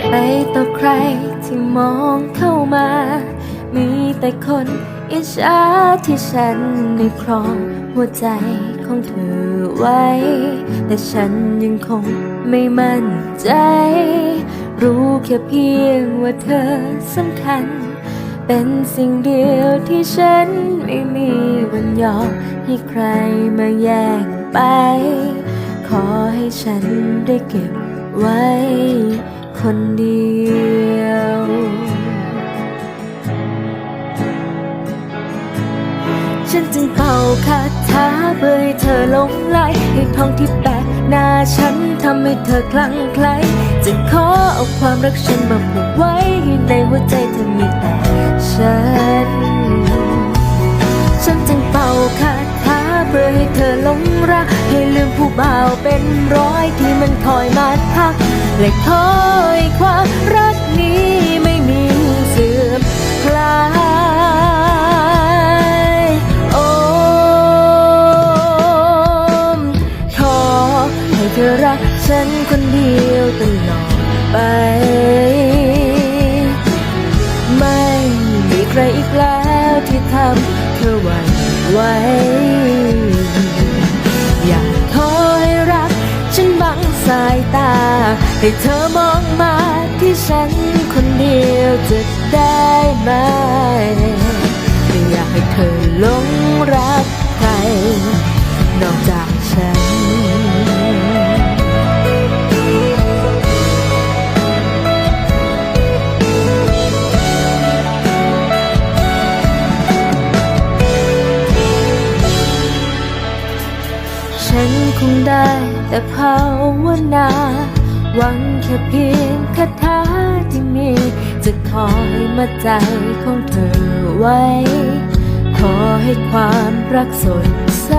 ใคต่อใครที่มองเข้ามา มีแต่คนอิจฉาที่ฉันได้ครองหัวใจของเธอไว้ แต่ฉันยังคงไม่มั่นใจ รู้แค่เพียงว่าเธอสำคัญ เป็นสิ่งเดียวที่ฉันไม่มีวันยอมให้ใครมาแย่งไป ขอให้ฉันได้เก็บไว้คนเดียวฉันจึงเป่าคาถาเพื่อให้เธอหลงไหลให้ทองที่แปะหน้าฉันทำให้เธอคลั่งไคล้ จะขอเอาความรักฉันมาผูกไว้ในหัวใจเธอมีแต่ฉัน ฉันจึงเป่าคาถาเพื่อให้เธอหลงรัก ให้ลืมผู้บ่าวเป็นร้อยที่มันคอยมาทัก และคอย ฉันคนเดียวตลอดไป ไม่มีใครอีกแล้วที่ทำเธอหวั่นไหวอยากขอให้รัก ฉันบังสายตา ให้เธอมองมาที่ฉันคนเดียวจะได้ไหมไม่อยากให้เธอหลงรักใครนอกจากฉัน ฉันคงได้แต่ภาวนา หวังแค่เพียงคาถาที่มี จะคอยมาใจของเธอไว้ ขอให้ความรักสดใส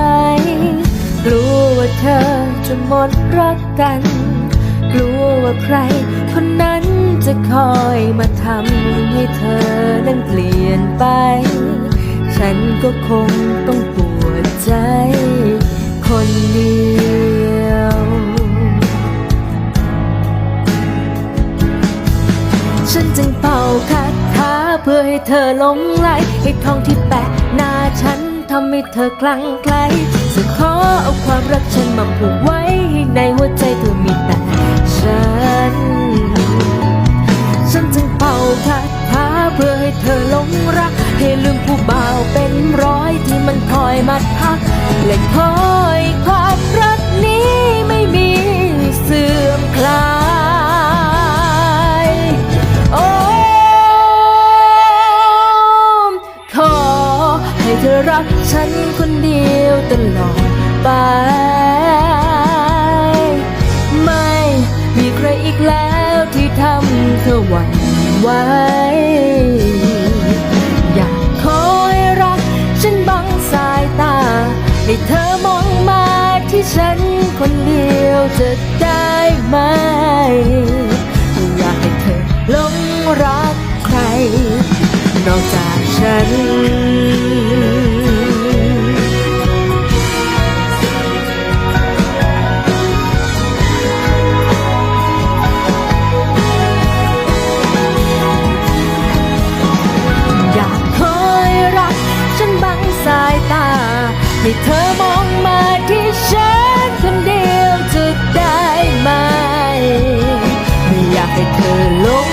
รู้ว่าเธอจะหมดรักกันกลัวว่าใคร คนนั้นจะคอยมาทำให้เธอนั้นเปลี่ยนไป ฉันก็คงต้องปวดใจ คนเดียว ฉันจึงเป่าคาถาเพื่อให้เธอหลงไหลให้ทองที่แปะหน้าฉันทำให้เธอคลั่งไคล้จะขอเอาความรักฉันมาผูกไว้ให้ในหัวใจเธอมีแต่ฉัน ฉันจึงเป่าคาถาเพื่อให้เธอหลงรัก ให้ลืมผู้บ่าวเป็นร้อยที่มันคอยมาทักและคอ รักฉันคนเดียวตลอดไป ไม่มีใครอีกแล้วที่ทำเธอหวั่นไหวอยากขอให้รักฉันบังสายตา ให้เธอมองมาที่ฉันคนเดียวจะได้ไหมอยากให้เธอหลงรักใคร นอกจากฉัน ให้เธอมองมาที่ฉันคนเดียวจะได้ไหม ไม่อยากให้เธอลง